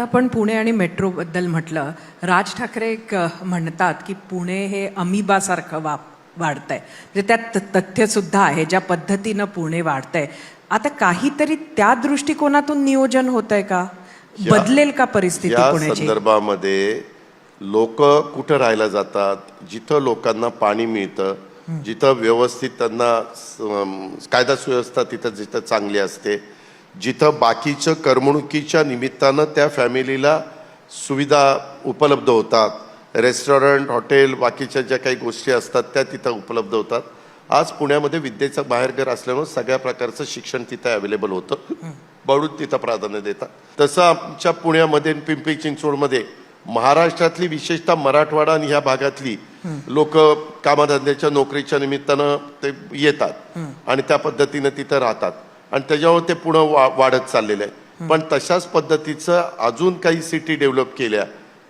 आपण पुणे आणि मेट्रोबद्दल म्हटलं राज ठाकरे म्हणतात की पुणे हे अमिबासारखं वा वाढतंय. म्हणजे त्यात तथ्यसुद्धा आहे ज्या पद्धतीनं पुणे वाढतंय. आता काहीतरी त्या दृष्टिकोनातून नियोजन होत आहे का बदलेल का परिस्थिती या संदर्भामध्ये लोक कुठं राहायला जातात जिथं लोकांना पाणी मिळतं जिथं व्यवस्थित त्यांना कायदा सुव्यवस्था तिथं जिथं चांगली असते जिथं बाकीचं करमणुकीच्या निमित्तानं त्या फॅमिलीला सुविधा उपलब्ध होतात. रेस्टॉरंट हॉटेल बाकीच्या ज्या काही गोष्टी असतात त्या तिथं उपलब्ध होतात. आज पुण्यामध्ये विद्येचं बाहेरघर असल्यामुळे सगळ्या प्रकारचं शिक्षण तिथं अवेलेबल होतं. बळून तिथं प्राधान्य देतात. तसं आमच्या पुण्यामध्ये पिंपरी चिंचवडमध्ये महाराष्ट्रातली विशेषतः मराठवाडा आणि ह्या भागातली लोक कामाधंद्याच्या नोकरीच्या निमित्तानं ते येतात. आणि त्या पद्धतीनं तिथं राहतात. आणि त्याच्यावर ते पुढं वा वाढत चाललेलं आहे. पण तशाच पद्धतीचं अजून काही सिटी डेव्हलप केल्या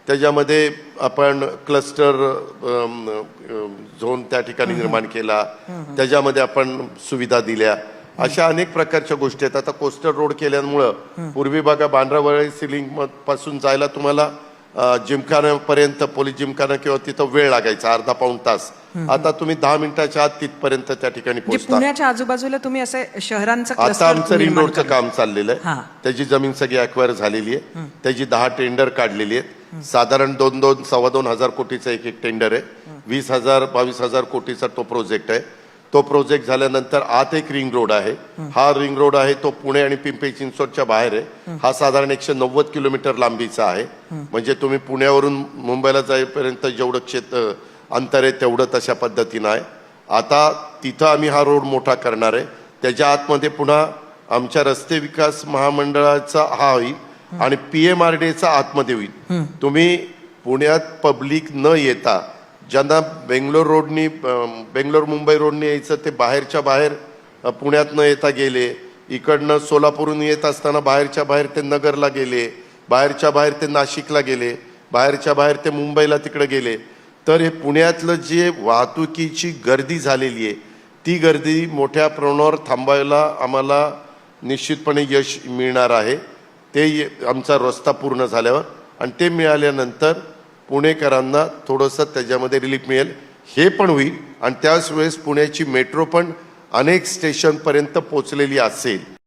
त्याच्यामध्ये आपण क्लस्टर झोन त्या ठिकाणी निर्माण केला. त्याच्यामध्ये आपण सुविधा दिल्या. अशा अनेक प्रकारच्या गोष्टी आहेत. आता कोस्टर रोड केल्यामुळं पूर्वी बघा बांद्रावळी सिलिंगपासून जायला तुम्हाला जिमखान्यापर्यंत पोलीस जिमखाना किंवा तिथं वेळ लागायचा अर्धा पाऊण तास. आता तुम्ही दहा मिनिटाच्या आत तिथपर्यंत त्या ठिकाणी म्हणजे पोहोचता. पुण्याच्या आजूबाजूला तुम्ही असे शहरांचं आता आमचं रिंग रोडचं. काम चाललेलं. आहे. त्याची जमीन सगळी अक्वायर झालेली आहे. त्याची दहा टेंडर काढलेली आहेत. साधारण दोन दोन सव्वा दोन हजार कोटीचा एक एक टेंडर आहे वीस हजार बावीस हजार कोटीचा तो प्रोजेक्ट आहे. तो प्रोजेक्ट झाल्यानंतर आत एक रिंग रोड आहे. हा रिंग रोड आहे तो पुणे आणि पिंपरी चिंचवडच्या बाहेर आहे. हा साधारण एकशे नव्वद किलोमीटर लांबीचा आहे. म्हणजे तुम्ही पुण्यावरून मुंबईला जाईपर्यंत जेवढं क्षेत्र अंतर आहे तेवढं तशा पद्धतीनं आहे. आता तिथं आम्ही हा रोड मोठा करणार आहे. त्याच्या आतमध्ये पुन्हा आमच्या रस्ते विकास महामंडळाचा हा होईल आणि पी एम आर डीचा आतमध्ये होईल. तुम्ही पुण्यात पब्लिक न येता ज्यांना बेंगलोर रोडनी बेंगलोर मुंबई रोडनी यायचं ते बाहेरच्या बाहेर पुण्यातनं येता गेले. इकडनं सोलापूरहून येत असताना बाहेरच्या बाहेर ते नगरला गेले. बाहेरच्या बाहेर ते नाशिकला गेले. बाहेरच्या बाहेर ते मुंबईला तिकडे गेले. तर हे पुण्यातलं जे वाहतुकीची गर्दी झालेली आहे ती गर्दी मोठ्या प्रमाणावर थांबायला आम्हाला निश्चितपणे यश मिळणार आहे. ते ये- आमचा रस्ता पूर्ण झाल्यावर आणि ते मिळाल्यानंतर पुणेकरांना थोडंसं त्याच्यामध्ये रिलीफ मिळेल. हे पण होईल. आणि त्याच वेळेस पुण्याची मेट्रो पण अनेक स्टेशनपर्यंत पोचलेली असेल.